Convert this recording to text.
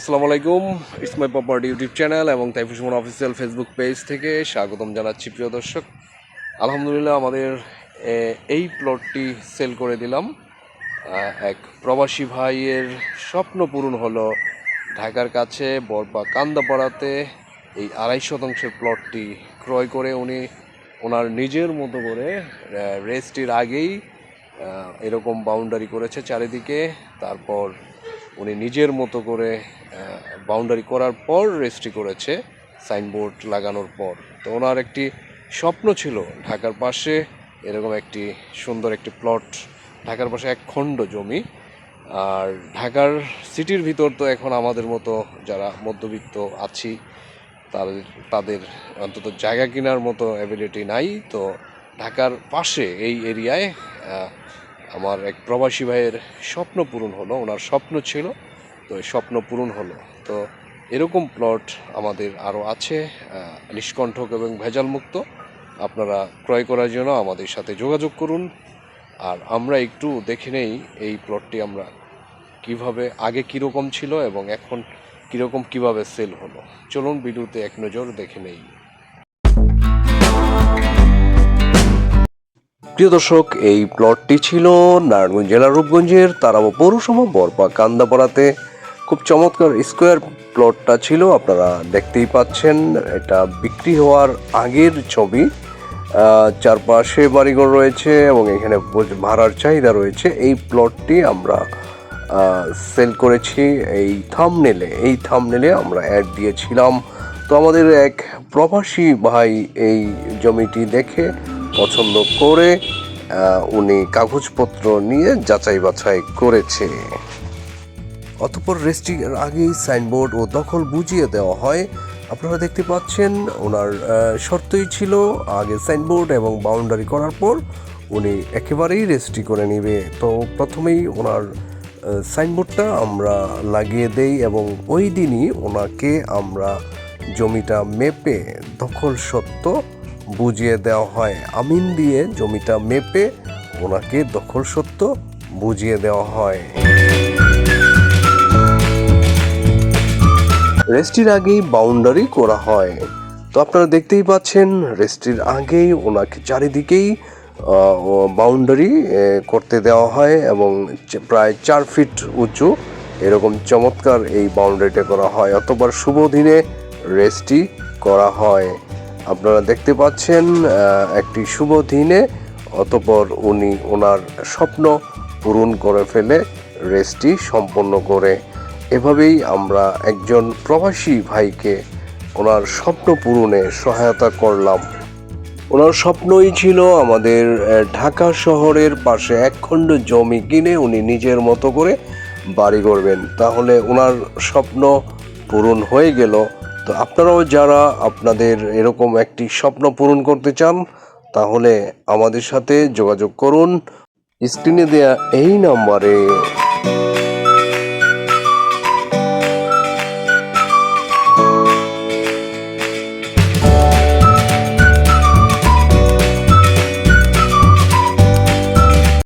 আসসালামু আলাইকুম। It's my property YouTube channel এবং Taifur Suman official Facebook page থেকে স্বাগতম জানাচ্ছি প্রিয় দর্শক। আলহামদুলিল্লাহ আমাদের এই প্লটটি সেল করে দিলাম। এক প্রবাসী ভাইয়ের স্বপ্ন পূরণ হলো ঢাকার কাছে বরপা কান্দাপাড়াতে এই আড়াই শতাংশের প্লটটি ক্রয় করে উনি ওনার নিজের মতো করে রেস্টির আগেই এরকম বাউন্ডারি করেছে চারিদিকে। তারপর উনি নিজের মতো করে বাউন্ডারি করার পর রেজিস্ট্রি করেছে সাইনবোর্ড লাগানোর পর। তো ওনার একটি স্বপ্ন ছিল ঢাকার পাশে এরকম একটি সুন্দর একটি প্লট ঢাকার পাশে এক খণ্ড জমি। আর ঢাকার সিটির ভিতর তো এখন আমাদের মতো যারা মধ্যবিত্ত আছি তাদের তাদের অন্তত জায়গা কেনার মতো অ্যাবিলিটি নাই। তো ঢাকার পাশে এই এরিয়ায় আমার এক প্রবাসী ভাইয়ের স্বপ্ন পূরণ হলো, ওনার স্বপ্ন ছিল, তো এই স্বপ্ন পূরণ হলো। তো এরকম প্লট আমাদের আরও আছে নিষ্কণ্ঠক এবং ভেজালমুক্ত। আপনারা ক্রয় করার জন্য আমাদের সাথে যোগাযোগ করুন। আর আমরা একটু দেখে নেই এই প্লটটি আমরা কীভাবে, আগে কীরকম ছিল এবং এখন কীরকম কীভাবে সেল হলো। চলুন ভিডিওতে এক নজর দেখে নেই। প্রিয় দর্শক, এই প্লটটি ছিল নারায়ণগঞ্জ জেলার রূপগঞ্জের তারাবো পৌরসভা বরপা কান্দাপাড়াতে। খুব চমৎকার স্কোয়ার প্লটটা ছিল, আপনারা দেখতেই পাচ্ছেন, এটা বিক্রি হওয়ার আগের ছবি। চারপাশে বাড়িঘর রয়েছে এবং এখানে ভাড়ার চাহিদা রয়েছে। এই প্লটটি আমরা সেল করেছি এই থামনেলে। এই থামনেলে আমরা অ্যাড দিয়েছিলাম। তো আমাদের এক প্রবাসী ভাই এই জমিটি দেখে পছন্দ করে উনি কাগজপত্র নিয়ে যাচাই বাছাই করেছে। অতপর রেস্ট্রিক্টের আগেই সাইনবোর্ড ও দখল বুঝিয়ে দেওয়া হয়। আপনারা দেখতে পাচ্ছেন, ওনার শর্তই ছিল আগে সাইনবোর্ড এবং বাউন্ডারি করার পর উনি একেবারেই রেস্ট্রি করে নেবে। তো প্রথমেই ওনার সাইনবোর্ডটা আমরা লাগিয়ে দেই এবং ওই দিনই ওনাকে আমরা জমিটা মেপে দখল সত্ত্ব বুঝিয়ে দেওয়া হয়। আমিন দিয়ে জমিটা মেপে ওনাকে দখল সত্য বুঝিয়ে দেওয়া হয়। রেস্টির আগেই বাউন্ডারি করা হয়। তো আপনারা দেখতেই পাচ্ছেন, রেস্টির আগেই ওনাকে চারিদিকেই বাউন্ডারি করতে দেওয়া হয় এবং প্রায় চার ফিট উঁচু এরকম চমৎকার এই বাউন্ডারিটা করা হয়। অতবার শুভ দিনে রেস্টি করা হয়। আপনারা দেখতে পাচ্ছেন একটি শুভ দিনে, অতপর উনি ওনার স্বপ্ন পূরণ করে ফেলে, রেস্টি সম্পন্ন করে। এভাবেই আমরা একজন প্রবাসী ভাইকে ওনার স্বপ্ন পূরণে সহায়তা করলাম। ওনার স্বপ্নই ছিল আমাদের ঢাকা শহরের পাশে একখণ্ড জমি কিনে উনি নিজের মতো করে বাড়ি করবেন তাহলে ওনার স্বপ্ন পূরণ হয়ে গেল। তো আপনারাও যারা আপনাদের এরকম একটি স্বপ্ন পূরণ করতে চান, তাহলে আমাদের সাথে যোগাযোগ করুন। স্ক্রিনে দেয়া এই নাম্বারে।